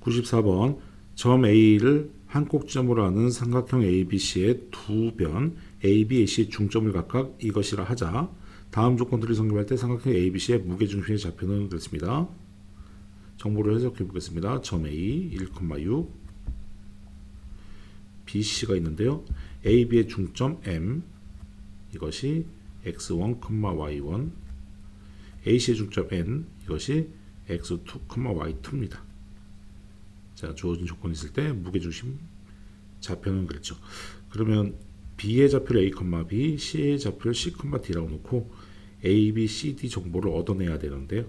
94번 점 A를 한 꼭점으로 하는 삼각형 ABC의 두 변 AB, AC의 중점을 각각 이것이라 하자. 다음 조건들을 성립할 때 삼각형 ABC의 무게중심의 좌표는 그렇습니다. 정보를 해석해 보겠습니다. 점 A 1,6 BC가 있는데요. AB의 중점 M 이것이 x1, y1 AC의 중점 N 이것이 x2, y2입니다. 자, 주어진 조건이 있을 때 무게중심 좌표는 그랬죠. 그러면 B의 좌표를 A, B, C의 좌표를 C, D라고 놓고 A, B, C, D 정보를 얻어내야 되는데요.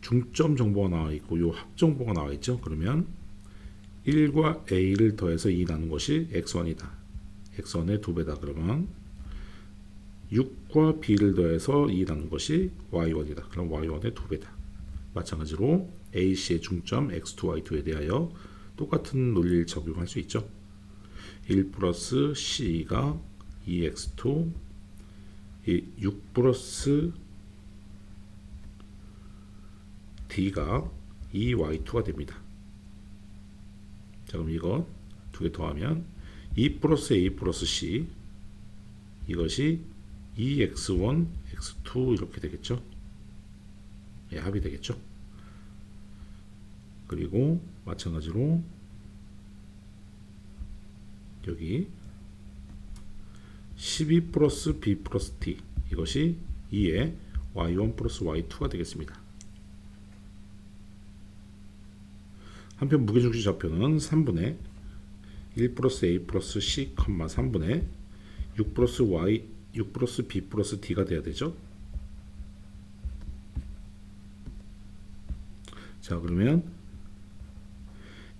중점 정보가 나와 있고 요 합 정보가 나와 있죠. 그러면 1과 A를 더해서 2 나눈 것이 x1이다. x1의 2배다. 그러면 6과 B를 더해서 2 나눈 것이 y1이다. 그럼 y1의 2배다. 마찬가지로 AC의 중점 x2, y2에 대하여 똑같은 논리를 적용할 수 있죠. 1 플러스 C가 2x2 6 플러스 D가 2y2가 됩니다. 자 그럼 이거 두개 더하면 2 플러스 A 플러스 C 이것이 2x1 x2 이렇게 되겠죠. 예, 합이 되겠죠. 그리고 마찬가지로 여기 12 플러스 b 플러스 t 이것이 2의 y1 플러스 y2가 되겠습니다. 한편 무게중심 좌표는 3분의 1 플러스 a 플러스 c, 3분의 6 플러스 y, 6 플러스 b 플러스 d가 돼야 되죠. 자 그러면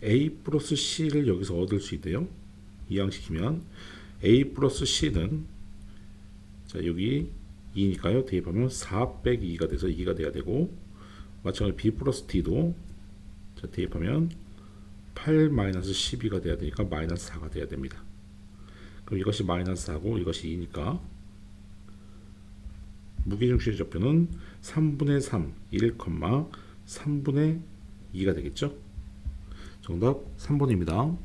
a 플러스 c를 여기서 얻을 수 있대요. 이항시키면 a 플러스 c는 자 여기 2니까요. 대입하면 4 빼기 2가 돼서 2가 돼야 되고 마찬가지로 b 플러스 d도 자 대입하면 8 마이너스 12가 돼야 되니까 마이너스 4가 돼야 됩니다. 그럼 이것이 마이너스 4고 이것이 2니까 무게중심의 좌표는 3분의 3, 1, 3분의 2가 되겠죠? 정답 3번입니다.